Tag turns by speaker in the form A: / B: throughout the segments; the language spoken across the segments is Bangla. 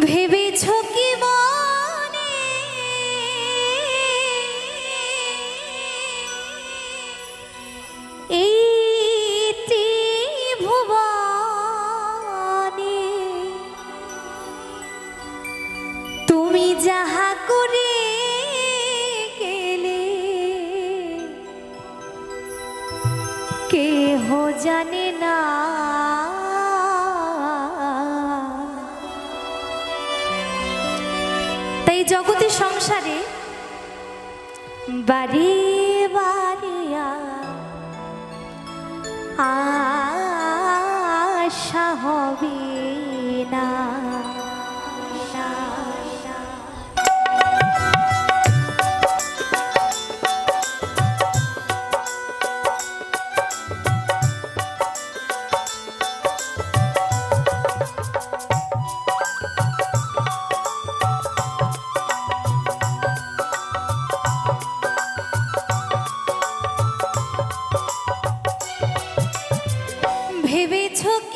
A: ভেবেছ কি মনে? তুমি যাহা করে গেলে কেহ না তাই জগতে সংসারে বাড়ি বাড়িয়া আশা ভেবেছ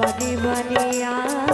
A: বাড়ি বাড়ি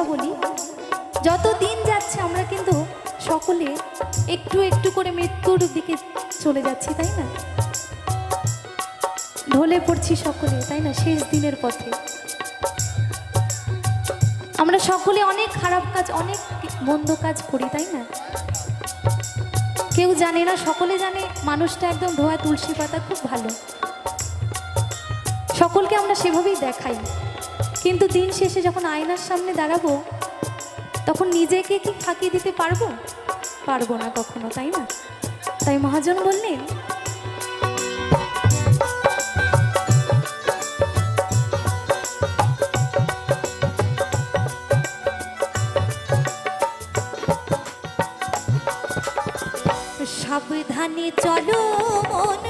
A: কথা বলি যত দিন যাচ্ছে আমরা কিন্তু সকলে একটু একটু করে মৃত্যুর দিকে চলে যাচ্ছি, তাই না? ঢলে পড়ছি সকলে, তাই না? শেষ দিনের পথে। আমরা সকলে অনেক খারাপ কাজ, অনেক মন্দ কাজ করি, তাই না? কেউ জানে না, সকলে জানে মানুষটা একদম ধোয়া তুলসী পাতা, খুব ভালো। সকলকে আমরা সেভাবেই দেখাই। কিন্তু দিন শেষে যখন আয়নার সামনে দাঁড়াবো, তখন নিজেকে কি ফাঁকি দিতে পারব? পারব না কখনো, তাই না? তাই মহাজন বললেন, সাবধানে চলো মন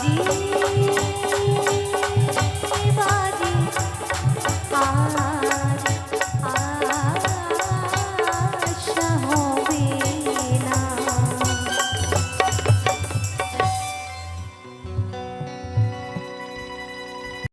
A: बाजी बाजी आ